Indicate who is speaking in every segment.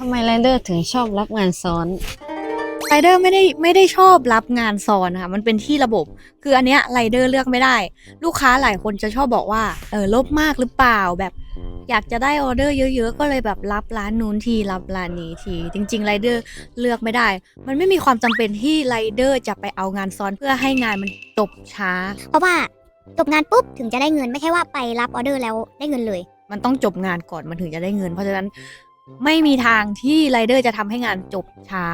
Speaker 1: ทำไมไรเดอร์ถึงชอบรับงานซ้อน
Speaker 2: ไรเดอร์ไม่ได้ไม่ได้ชอบรับงานซ้อนค่ะมันเป็นที่ระบบ คืออันเนี้ยไรเดอร์เลือกไม่ได้ ลูกค้าหลายคนจะชอบบอกว่าเออลบมากหรือเปล่าแบบ อยากจะได้ออเดอร์เยอะๆ ก็เลยแบบรับร้านนู้นทีรับร้านนี้ทีจริงๆไรเดอร์เลือกไม่ได้ มันไม่มีความจำเป็นที่ไรเดอร์จะไปเอางานซ้อนเพื่อให้งานมันจบช้า
Speaker 3: เพราะว่าจบงานปุ๊บถึงจะได้เงินไม่ใช่ว่าไปรับออเดอร์แล้วได้เงินเลย
Speaker 2: มันต้องจบงานก่อนมันถึงจะได้เงิน เพราะฉะนั้น ไม่มีทางที่ไรเดอร์จะทำให้งานจบช้า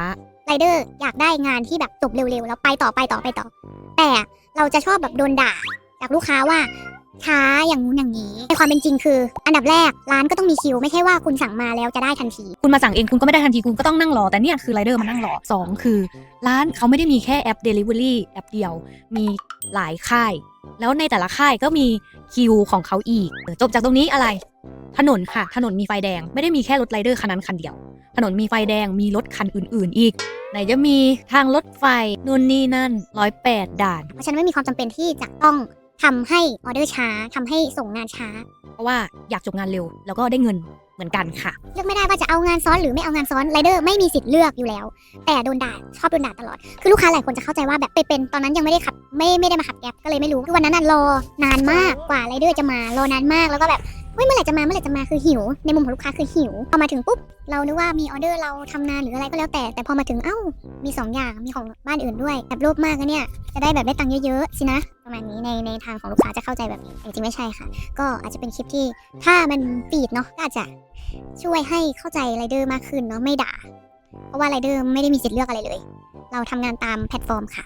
Speaker 3: ไรเดอร์อยากได้งานที่แบบจบเร็วๆ แล้วไปต่อไปต่อไปต่อ แต่เราจะชอบแบบโดนด่า จากลูกค้าว่าช้าอย่างนู้นอย่างนี้ในความเป็นจริงคือ อันดับแรกร้านก็ต้องมีคิว ไม่ใช่ว่าคุณสั่งมาแล้วจะได้ทันที
Speaker 2: คุณมาสั่งเองคุณก็ไม่ได้ทันทีคุณก็ต้องนั่งรอ แต่เนี่ยคือไรเดอร์มานั่งรอ2คือ ร้านเขาไม่ได้มีแค่แอป Delivery แอปเดียว มีหลายค่าย แล้วในแต่ละค่ายก็มีคิวของเขาอีกเออจบจากตรงนี้อะไร ถนนค่ะ ถนนมีไฟแดง ไม่ได้มีแค่รถไรเดอร์คันนั้นคันเดียว ถนนมีไฟแดง มีรถคันอื่น ๆ อีก ไหนจะมีทางรถไฟนู่นนี่นั่นร้อยแปดด่าน
Speaker 3: เพราะฉะนั้นไม่มีความจำเป็นที่จะต้องทำให้ออเดอร์ช้าทำให้ส่งงานช้า
Speaker 2: เพราะว่าอยากจบงานเร็ว แล้วก็ได้เงินเหมือนกันค่ะ
Speaker 3: เลือกไม่ได้ว่าจะเอางานซ้อนหรือไม่เอางานซ้อนไรเดอร์ไม่มีสิทธิ์เลือกอยู่แล้ว แต่โดนด่าชอบโดนด่าตลอด คือลูกค้าหลายคนจะเข้าใจว่าแบบไปเป็นตอนนั้นยังไม่ได้ขับไม่ไม่ได้มาขับแก๊ปก็เลยไม่รู้คือวันนั้นน่ะรอนานมากกว่าไรเดอร์จะมารอนานมากแล้วก็แบบ เฮ้ยเมื่อไหร่จะมาเมื่อไหร่จะมาคือหิว ในมุมของลูกค้าคือหิวพอมาถึงปุ๊บเรานึกว่ามีออเดอร์เราทำนานหรืออะไรก็แล้วแต่ แต่พอมาถึงเอ้ามีสองอย่างมีของบ้านอื่นด้วยแบบโลภมากนะเนี่ยจะได้แบบได้ตังค์เยอะๆสินะ ประมาณนี้ในในทางของลูกค้าจะเข้าใจแบบนี้แต่จริงๆไม่ใช่ค่ะ ก็อาจจะเป็นคลิปที่ถ้ามันฟีดเนาะก็อาจจะช่วยให้เข้าใจไรเดอร์มากขึ้นเนาะไม่ด่า เพราะว่าไรเดอร์ไม่ได้มีสิทธิ์เลือกอะไรเลย เราทำงานตามแพลตฟอร์มค่ะ